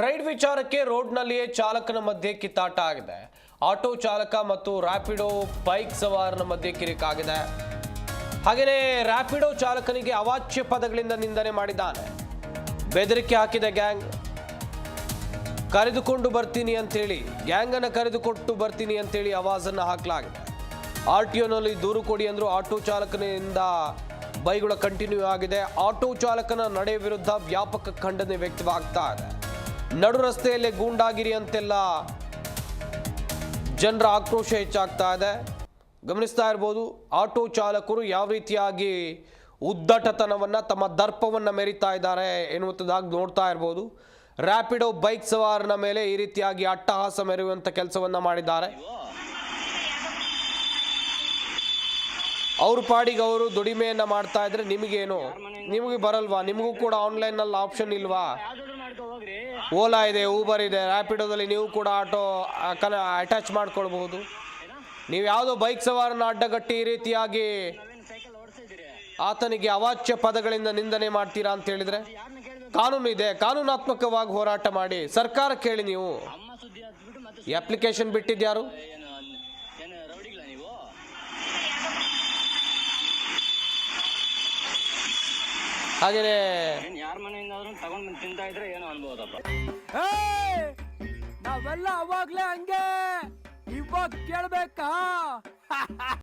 Ride ವಿಚಾರಕ್ಕೆ ರೋಡ್ನಲ್ಲಿಯೇ ಚಾಲಕನ ಮಧ್ಯೆ ಕಿತ್ತಾಟ ಆಗಿದೆ. ಆಟೋ ಚಾಲಕ ಮತ್ತು ರ್ಯಾಪಿಡೋ ಬೈಕ್ ಸವಾರನ ಮಧ್ಯೆ ಕಿರಿಕಾಗಿದೆ. ಹಾಗೆಯೇ ರ್ಯಾಪಿಡೋ ಚಾಲಕನಿಗೆ ಅವಾಚ್ಯ ಪದಗಳಿಂದ ನಿಂದನೆ ಮಾಡಿದ್ದಾನೆ. ಬೆದರಿಕೆ ಹಾಕಿದ ಗ್ಯಾಂಗ್, ಕರೆದುಕೊಂಡು ಬರ್ತೀನಿ ಅಂತೇಳಿ, ಗ್ಯಾಂಗನ್ನು ಕರೆದುಕೊಟ್ಟು ಬರ್ತೀನಿ ಅಂತೇಳಿ ಅವಾಜನ್ನು ಹಾಕಲಾಗಿದೆ. ಆರ್ ಟಿ ಒನಲ್ಲಿ ದೂರು ಕೊಡಿ ಅಂದರೂ ಆಟೋ ಚಾಲಕನಿಂದ ಬೈಗಳ ಕಂಟಿನ್ಯೂ ಆಗಿದೆ. ಆಟೋ ಚಾಲಕನ ನಡೆ ವಿರುದ್ಧ ವ್ಯಾಪಕ ಖಂಡನೆ ವ್ಯಕ್ತವಾಗ್ತಾ ಇದೆ. ನಡು ರಸ್ತೆಯಲ್ಲೇ ಗೂಂಡಾಗಿರಿ ಅಂತೆಲ್ಲ ಜನರ ಆಕ್ರೋಶ ಹೆಚ್ಚಾಗ್ತಾ ಇದೆ. ಗಮನಿಸ್ತಾ ಇರ್ಬೋದು, ಆಟೋ ಚಾಲಕರು ಯಾವ ರೀತಿಯಾಗಿ ಉದ್ದಟತನವನ್ನು ತಮ್ಮ ದರ್ಪವನ್ನು ಮೆರಿತಾ ಇದ್ದಾರೆ ಎನ್ನುವಂಥದ್ದಾಗಿ ನೋಡ್ತಾ ಇರ್ಬೋದು. ರ್ಯಾಪಿಡೋ ಬೈಕ್ ಸವಾರನ ಮೇಲೆ ಈ ರೀತಿಯಾಗಿ ಅಟ್ಟಹಾಸ ಮೆರೆಯುವಂಥ ಕೆಲಸವನ್ನು ಮಾಡಿದ್ದಾರೆ. ಅವ್ರ ಪಾಡಿಗೆ ಅವರು ದುಡಿಮೆಯನ್ನು ಮಾಡ್ತಾ ಇದ್ರೆ ನಿಮಗೇನು? ನಿಮಗೆ ಬರಲ್ವಾ? ನಿಮಗೂ ಕೂಡ ಆನ್ಲೈನಲ್ಲಿ ಆಪ್ಷನ್ ಇಲ್ವಾ? ಓಲಾ ಇದೆ ಊಬರ್ ಇದೆ ರ್ಯಾಪಿಡೋದಲ್ಲಿ ನೀವು ಕೂಡ ಆಟೋ ಕಲ ಅಟ್ಯಾಚ್ ಮಾಡ್ಕೊಳ್ಬಹುದು. ನೀವು ಯಾವುದೋ ಬೈಕ್ ಸವಾರನ ಅಡ್ಡಗಟ್ಟಿ ಈ ರೀತಿಯಾಗಿ ಆತನಿಗೆ ಅವಾಚ್ಯ ಪದಗಳಿಂದ ನಿಂದನೆ ಮಾಡ್ತೀರಾ ಅಂತ ಹೇಳಿದ್ರೆ, ಕಾನೂನು ಇದೆ, ಕಾನೂನಾತ್ಮಕವಾಗಿ ಹೋರಾಟ ಮಾಡಿ, ಸರ್ಕಾರ ಕೇಳಿ ನೀವು. ಅಪ್ಲಿಕೇಶನ್ ಬಿಟ್ಟಿದ್ಯಾರು ಏನು ಏನು ರೌಡಿಗಳ ನೀವು ಹಾಗೆಯೇ ಏನ್ ಯಾರ ಮನೆಯಿಂದಾದ್ರೂ ತಗೊಂಡ್ ಬಂದು ತಿಂತಾ ಇದ್ರೆ ಏನೋ ಅನ್ಬೋದಪ್ಪ. ಏಯ್! ನಾವೆಲ್ಲ ಅವಾಗ್ಲೇ ಹಂಗೆ. ಇವಾಗ ಕೇಳ್ಬೇಕಾ?